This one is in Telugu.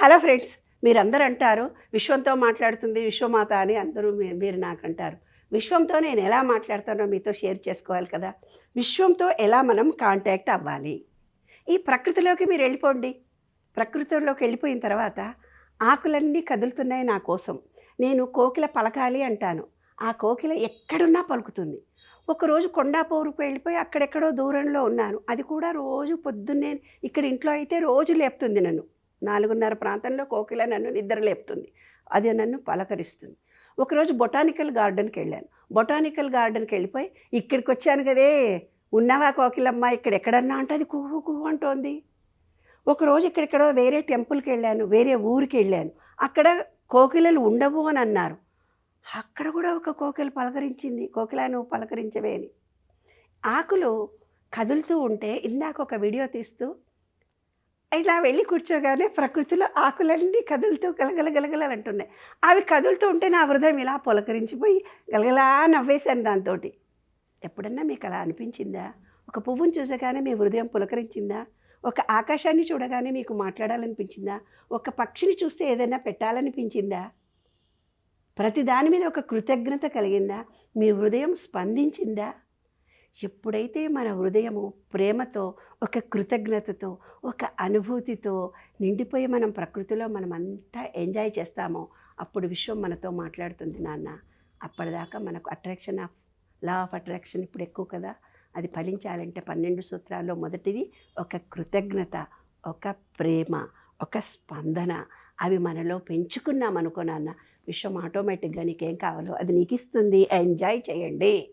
హలో ఫ్రెండ్స్ మీరందరూ అంటారు విశ్వంతో మాట్లాడుతుంది విశ్వమాత అని అందరూ మీరు నాకు అంటారు విశ్వంతో నేను ఎలా మాట్లాడతానో మీతో షేర్ చేసుకోవాలి కదా. విశ్వంతో ఎలా మనం కాంటాక్ట్ అవ్వాలి? ఈ ప్రకృతిలోకి మీరు వెళ్ళిపోండి. ప్రకృతిలోకి వెళ్ళిపోయిన తర్వాత ఆకులన్నీ కదులుతున్నాయి నా కోసం. నేను కోకిల పలకాలి అంటాను. ఆ కోకిల ఎక్కడున్నా పలుకుతుంది. ఒకరోజు కొండాపూరుకు వెళ్ళిపోయి అక్కడెక్కడో దూరంలో ఉన్నాను. అది కూడా రోజు పొద్దున్నే ఇక్కడ ఇంట్లో అయితే రోజు లేపుతుంది నన్ను. నాలుగున్నర ప్రాంతంలో కోకిల నన్ను నిద్ర లేపుతుంది. అది నన్ను పలకరిస్తుంది. ఒకరోజు బొటానికల్ గార్డెన్కి వెళ్ళాను. బొటానికల్ గార్డెన్కి వెళ్ళిపోయి ఇక్కడికి వచ్చాను కదే. ఉన్నావా కోకిలమ్మ? ఇక్కడ ఎక్కడన్నా అంటే అది కుహు కుహు అంటోంది. ఒకరోజు ఇక్కడెక్కడో వేరే టెంపుల్కి వెళ్ళాను వేరే ఊరికి వెళ్ళాను. అక్కడ కోకిలలు ఉండవు అని అన్నారు. అక్కడ కూడా ఒక కోకిల పలకరించింది. కోకిల నువ్వు పలకరించవే అని. ఆకులు కదులుతూ ఉంటే ఇందాక ఒక వీడియో తీస్తూ ఇలా వెళ్ళి కూర్చోగానే ప్రకృతిలో ఆకులన్నీ కదులుతూ గలగల గలగల అవి కదులుతూ ఉంటే నా హృదయం ఇలా పులకరించిపోయి గలగలా నవ్వేశాను దాంతో ఎప్పుడన్నా మీకు అలా అనిపించిందా? ఒక పువ్వును చూసగానే మీ హృదయం పులకరించిందా? ఒక ఆకాశాన్ని చూడగానే మీకు మాట్లాడాలనిపించిందా? ఒక పక్షిని చూస్తే ఏదైనా పెట్టాలనిపించిందా? ప్రతి దాని మీద ఒక కృతజ్ఞత కలిగిందా? మీ హృదయం స్పందించిందా? ఎప్పుడైతే మన హృదయము ప్రేమతో ఒక కృతజ్ఞతతో ఒక అనుభూతితో నిండిపోయి మనం ప్రకృతిలో మనమంతా ఎంజాయ్ చేస్తామో అప్పుడు విశ్వం మనతో మాట్లాడుతుంది నాన్న. అప్పటిదాకా మనకు attraction of law of attraction ఇప్పుడు ఎక్కువ కదా. అది ఫలించాలంటే పన్నెండు సూత్రాల్లో మొదటిది ఒక కృతజ్ఞత ఒక ప్రేమ ఒక స్పందన. అవి మనలో పెంచుకున్నాం అనుకో నాన్న విశ్వం ఆటోమేటిక్గా నీకేం కావాలో అది నీకు ఇస్తుంది ఎంజాయ్ చేయండి.